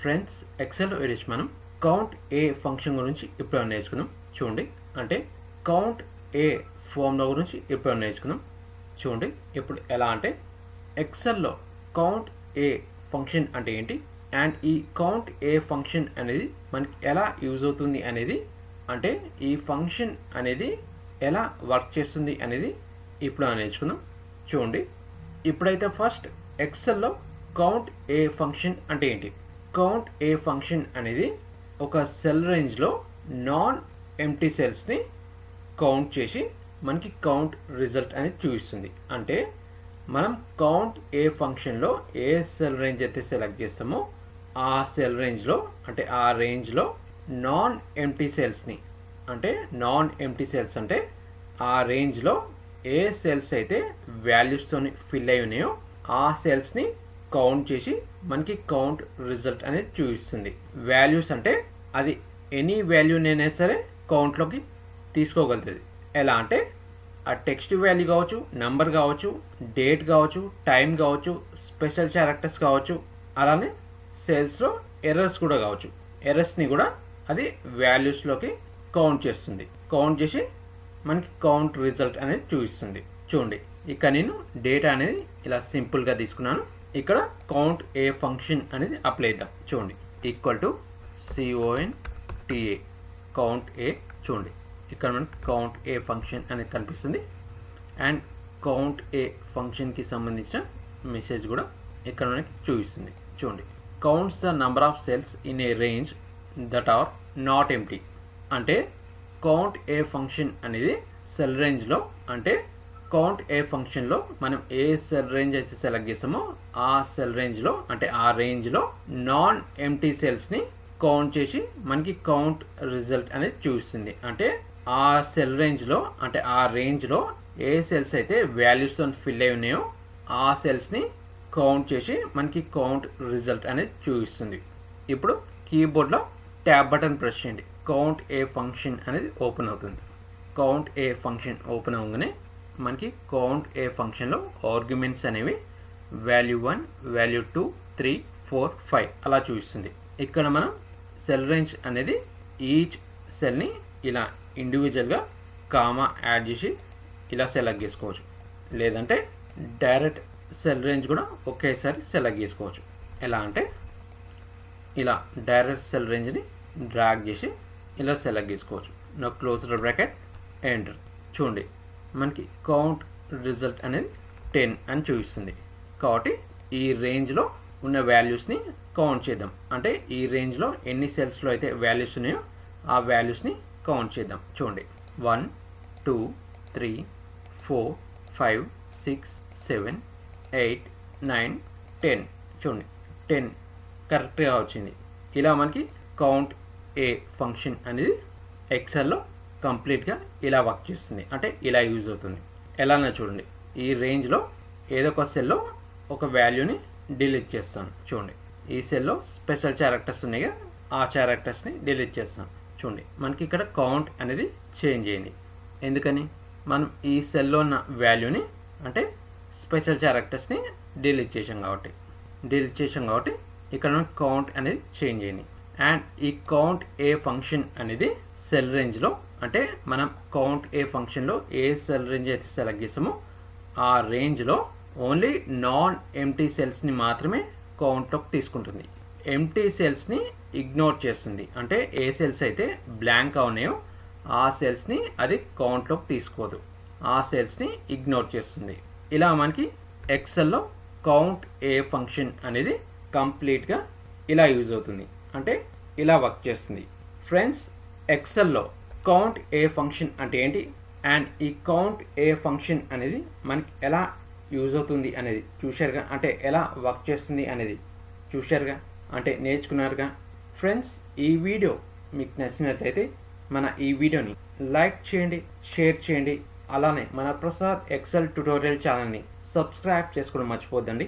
Friends XL ఈరోజు మనం count A function గురించి ఇప్పుడు నేర్చుకుందాం. చూడండి. అంటే కౌంట్ ఏ ఫార్ములా గురించి ఇప్పుడు నేర్చుకుందాం. చూడండి. ఇప్పుడు ఎలా అంటే ఎక్సెల్లో కౌంట్ ఏ ఫంక్షన్ అంటే ఏంటి? అండ్ ఈ కౌంట్ ఏ ఫంక్షన్ అనేది మనకి ఎలా యూజ్ అవుతుంది అనేది అంటే ఈ ఫంక్షన్ అనేది ఎలా వర్క్ చేస్తుంది అనేది ఇప్పుడు నేర్చుకుందాం. చూడండి. ఇప్పుడైతే ఫస్ట్ ఎక్సెల్లో కౌంట్ ఏ ఫంక్షన్ అంటే ఏంటి? కౌంట్ ఏ ఫంక్షన్ అనేది ఒక సెల్ రేంజ్లో నాన్ ఎంటీ సెల్స్ని కౌంట్ చేసి మనకి కౌంట్ రిజల్ట్ అనేది చూపిస్తుంది. అంటే మనం కౌంట్ ఏ ఫంక్షన్లో ఏ సెల్ రేంజ్ అయితే సెలెక్ట్ చేస్తామో ఆ సెల్ రేంజ్లో అంటే ఆ రేంజ్లో నాన్ ఎంటీ సెల్స్ని అంటే నాన్ ఎంటీ సెల్స్ అంటే ఆ రేంజ్లో ఏ సెల్స్ అయితే వాల్యూస్తో ఫిల్ అయి ఉన్నాయో ఆ సెల్స్ని కౌంట్ చేసి మనకి కౌంట్ రిజల్ట్ అనేది చూపిస్తుంది. వాల్యూస్ అంటే అది ఎనీ వాల్యూనైనా సరే కౌంట్లోకి తీసుకోగలుగుతుంది. ఎలా అంటే ఆ టెక్స్ట్ వాల్యూ కావచ్చు నెంబర్ కావచ్చు డేట్ కావచ్చు టైం కావచ్చు స్పెషల్ క్యారెక్టర్స్ కావచ్చు అలానే సేల్స్లో ఎర్రర్స్ కూడా కావచ్చు. ఎర్రర్స్ని కూడా అది వాల్యూస్లోకి కౌంట్ చేస్తుంది. కౌంట్ చేసి మనకి కౌంట్ రిజల్ట్ అనేది చూపిస్తుంది. చూడండి ఇక్కడ నేను డేటా అనేది ఇలా సింపుల్గా తీసుకున్నాను. ఇక్కడ కౌంట్ ఏ ఫంక్షన్ అనేది అప్లై చేద్దాం. చూడండి. Equal to CON TA count A చూడండి. ఇక్కడ మనకి కౌంట్ ఏ ఫంక్షన్ అనేది కనిపిస్తుంది. అండ్ కౌంట్ ఏ ఫంక్షన్కి సంబంధించిన మెసేజ్ కూడా ఇక్కడ మనకి చూపిస్తుంది. చూడండి. Counts the number of cells in a range that are not empty అంటే కౌంట్ ఏ ఫంక్షన్ అనేది సెల్ రేంజ్లో అంటే కౌంట్ ఏ ఫంక్షన్లో మనం ఏ సెల్ రేంజ్ అయితే సెలెక్ట్ చేస్తామో ఆ సెల్ రేంజ్లో అంటే ఆ రేంజ్లో నాన్ ఎంటీ సెల్స్ని కౌంట్ చేసి మనకి కౌంట్ రిజల్ట్ అనేది చూపిస్తుంది అంటే ఆ సెల్ రేంజ్లో అంటే ఆ రేంజ్లో ఏ సెల్స్ అయితే వాల్యూస్తో ఫిల్ అయి ఉన్నాయో ఆ సెల్స్ని కౌంట్ చేసి మనకి కౌంట్ రిజల్ట్ అనేది చూపిస్తుంది. ఇప్పుడు కీబోర్డ్లో ట్యాబ్ బటన్ ప్రెస్ చేయండి. కౌంట్ ఏ ఫంక్షన్ అనేది ఓపెన్ అవుతుంది. కౌంట్ ఏ ఫంక్షన్ ఓపెన్ అవ్వగానే మనకి కౌంట్ ఏ ఫంక్షన్లో ఆర్గ్యుమెంట్స్ అనేవి value one value two three four five అలా చూపిస్తుంది. ఇక్కడ మనం సెల్ రేంజ్ అనేది ఈచ్ సెల్ని ఇలా ఇండివిజువల్గా కామా యాడ్ చేసి ఇలా సెలెక్ట్ చేసుకోవచ్చు. లేదంటే డైరెక్ట్ సెల్ రేంజ్ కూడా ఒకేసారి సెలెక్ట్ చేసుకోవచ్చు. ఎలా అంటే ఇలా డైరెక్ట్ సెల్ రేంజ్ని డ్రాగ్ చేసి ఇలా సెలెక్ట్ చేసుకోవచ్చు. నా క్లోజ్ బ్రాకెట్ ఎంటర్ చూడండి. మనకి కౌంట్ రిజల్ట్ అనేది టెన్ అని చూపిస్తుంది. కాబట్టి ఈ రేంజ్లో ఉన్న వాల్యూస్ని కౌంట్ చేద్దాం. అంటే ఈ రేంజ్లో ఎన్ని సెల్స్లో అయితే వాల్యూస్ ఉన్నాయో ఆ వాల్యూస్ని కౌంట్ చేద్దాం. చూడండి. One two three four five six seven eight nine ten చూడండి. టెన్ కరెక్ట్గా వచ్చింది. ఇలా మనకి కౌంట్ ఏ ఫంక్షన్ అనేది ఎక్సెల్లో కంప్లీట్గా ఇలా వర్క్ చేస్తుంది. అంటే ఇలా యూజ్ అవుతుంది. ఎలానో చూడండి. ఈ రేంజ్లో ఏదో ఒక సెల్లో ఒక వాల్యూని డిలీట్ చేస్తాను. చూడండి. ఈ సెల్లో స్పెషల్ క్యారెక్టర్స్ ఉన్నాయి ఆ క్యారెక్టర్స్ని డిలీట్ చేస్తాను. చూడండి. మనకి ఇక్కడ కౌంట్ అనేది చేంజ్ అయింది. ఎందుకని? మనం ఈ సెల్లో ఉన్న వాల్యూని అంటే స్పెషల్ క్యారెక్టర్స్ని డిలీట్ చేసాం కాబట్టి. డిలీట్ చేసాం కాబట్టి ఇక్కడ కౌంట్ అనేది చేంజ్ అయింది. అండ్ ఈ కౌంట్ ఏ ఫంక్షన్ అనేది సెల్ రేంజ్లో అంటే మనం కౌంట్ ఏ ఫంక్షన్లో ఏ సెల్ రేంజ్ అయితే సెలెక్ట్ చేస్తామో ఆ రేంజ్లో ఓన్లీ నాన్ ఎంటీ సెల్స్ని మాత్రమే కౌంట్లోకి తీసుకుంటుంది. ఎంటీ సెల్స్ని ఇగ్నోర్ చేస్తుంది. అంటే ఏ సెల్స్ అయితే బ్లాంక్ ఉన్నాయో ఆ సెల్స్ని అది కౌంట్లోకి తీసుకోదు. ఆ సెల్స్ని ఇగ్నోర్ చేస్తుంది. ఇలా మనకి ఎక్సెల్లో కౌంట్ ఏ ఫంక్షన్ అనేది కంప్లీట్గా ఇలా యూజ్ అవుతుంది. అంటే ఇలా వర్క్ చేస్తుంది. ఫ్రెండ్స్ ఎక్సెల్లో కౌంట్ ఏ ఫంక్షన్ అంటే ఏంటి? అండ్ ఈ కౌంట్ ఏ ఫంక్షన్ అనేది మనకి ఎలా యూజ్ అవుతుంది అనేది చూశారుగా? అంటే ఎలా వర్క్ చేస్తుంది అనేది చూశారుగా? అంటే నేర్చుకున్నారుగా? ఫ్రెండ్స్ ఈ వీడియో మీకు నచ్చినట్లయితే మన ఈ వీడియోని లైక్ చేయండి షేర్ చేయండి. అలానే మన ప్రసాద్ ఎక్సెల్ ట్యుటోరియల్ ఛానల్ని సబ్స్క్రైబ్ చేసుకోవడం మర్చిపోద్దండి